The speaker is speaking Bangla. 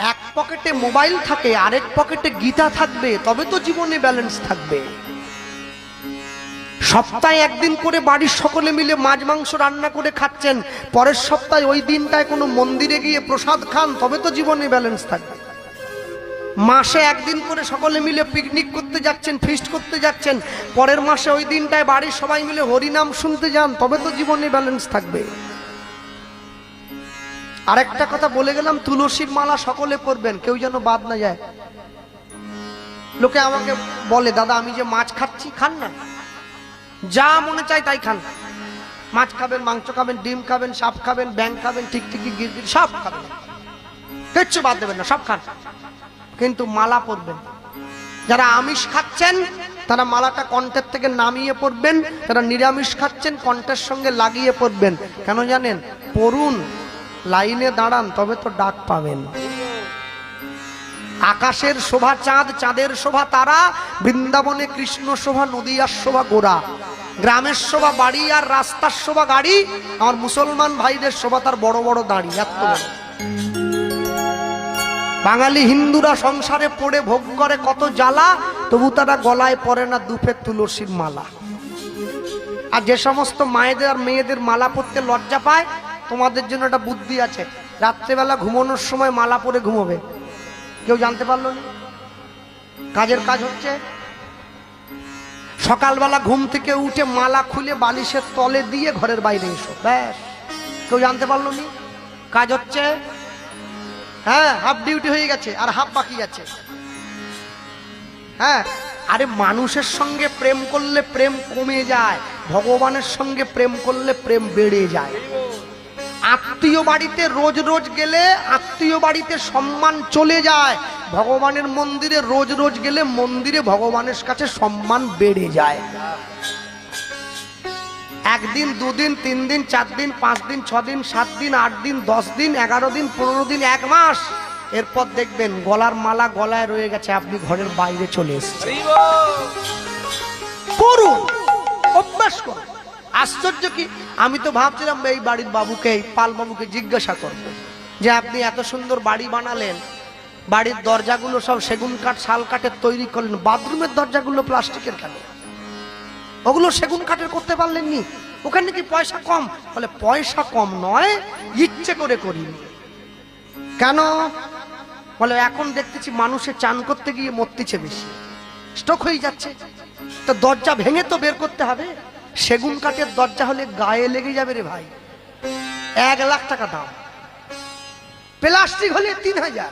এক পকেটে মোবাইল থাকে, আরেক পকেটে গীতা থাকবে, তবে তো জীবনে ব্যালেন্স থাকবে। সপ্তাহে একদিন করে বাড়ির সকলে মিলে মাছ মাংস রান্না করে খাচ্ছেন, পরের সপ্তাহে ওই দিনটায় কোনো মন্দিরে গিয়ে প্রসাদ খান, তবে তো জীবনে ব্যালেন্স থাকবে। মাসে একদিন করে সকলে মিলে পিকনিক করতে যাচ্ছেন ফিস্ট করতে যাচ্ছেন, পরের মাসে ওই দিনটায় বাড়ির সবাই মিলে হরিনাম শুনতে যান, তবে তো জীবনে ব্যালেন্স থাকবে। আরেকটা কথা বলে গেলাম, তুলসীর মালা সকলে পরবেন, কেউ যেন বাদ না যায়। লোকে আমাকে বলে, দাদা, আমি যে মাছ খাচ্ছি, খান না। যা মনে চায় তাই খান। মাছ খাবেন, মাংস খাবেন, ডিম খাবেন, সাপ খাবেন ব্যাং খাবেন, টিকটিকি গিরগির সব খাবেন। কিচ্ছু বাদ দেবেন না, সব খান। কিন্তু মালা পরবেন। যারা আমিষ খাচ্ছেন, তারা মালাটা কণ্ঠের থেকে নামিয়ে পড়বেন তারা নিরামিষ খাচ্ছেন, কণ্ঠের সঙ্গে লাগিয়ে পড়বেন কেন জানেন? পড়ুন লাইনে দাঁড়ান, তবে তো ডাক পাবেন। আকাশের শোভা চাঁদ, চাঁদের শোভা তারা, বৃন্দাবনে কৃষ্ণ শোভা, নদীয়ার শোভা গোড়া। গ্রামের শোভা বাড়ি আর রাস্তার শোভা গাড়ি আমার মুসলমান ভাইদের শোভা তার বড় বড় দাড়ি, এত বাঙালি হিন্দুরা সংসারে পড়ে, ভোগ করে কত জ্বালা, তবু তারা গলায় পরে না দুফে তুলসীর মালা। আর যে সমস্ত মায়েদের আর মেয়েদের মালা পরতে লজ্জা পায় তোমাদের জন্য একটা বুদ্ধি আছে। রাত্রেবেলা ঘুমানোর সময় মালা পরে ঘুমোবে। কেউ জানতে পারল না? কাজের কাজ হচ্ছে? সকালবেলা ঘুম থেকে উঠে মালা খুলে বালিশের তলে দিয়ে ঘরের বাইরে এসো। ব্যাস। কেউ জানতে পারল নি? কাজ হচ্ছে? হ্যাঁ হাফ ডিউটি হয়ে গেছে আর হাফ বাকি আছে। হ্যাঁ আরে মানুষের সঙ্গে প্রেম করলে প্রেম কমে যায়, ভগবানের সঙ্গে প্রেম করলে প্রেম বেড়ে যায়। আত্মীয় বাড়িতে রোজ রোজ গেলে আত্মীয় বাড়িতে সম্মান চলে যায়। ভগবানের মন্দিরে রোজ রোজ গেলে মন্দিরে ভগবানের কাছে সম্মান বেড়ে যায়। একদিন দুদিন তিন দিন চার দিন পাঁচ দিন ছ দিন সাত দিন আট দিন দশ দিন এগারো দিন পনেরো দিন এক মাস। এরপর দেখবেন গলার মালা গলায় রয়ে গেছে আপনি ঘরের বাইরে চলে এসেছেন। করুন অভ্যাস করুন। আশ্চর্য কি? আমি তো ভাবছিলাম এই বাড়ির বাবুকে পাল বাবুকে জিজ্ঞাসা করব। যে আপনি এত সুন্দর বাড়ি বানালেন, বাড়ির দরজাগুলো সব সেগুন কাঠ, শাল কাঠের তৈরি করলেন, বাথরুমের দরজাগুলো প্লাস্টিকের কেন? ওগুলো সেগুন কাঠের করতে পারলেন নি ওখানে কি পয়সা কম? বলে, পয়সা কম নয়, ইচ্ছে করে করি কেন? বলে, এখন দেখতেছি মানুষের চান করতে গিয়ে মরতেছে বেশি। স্টক হয়ে যাচ্ছে। তো দরজা ভেঙে তো বের করতে হবে। সেগুন কাঠের দরজা হলে গায়ে লেগে যাবে রে ভাই। এক লাখ টাকা দাম। প্লাস্টিক হলে তিন হাজার।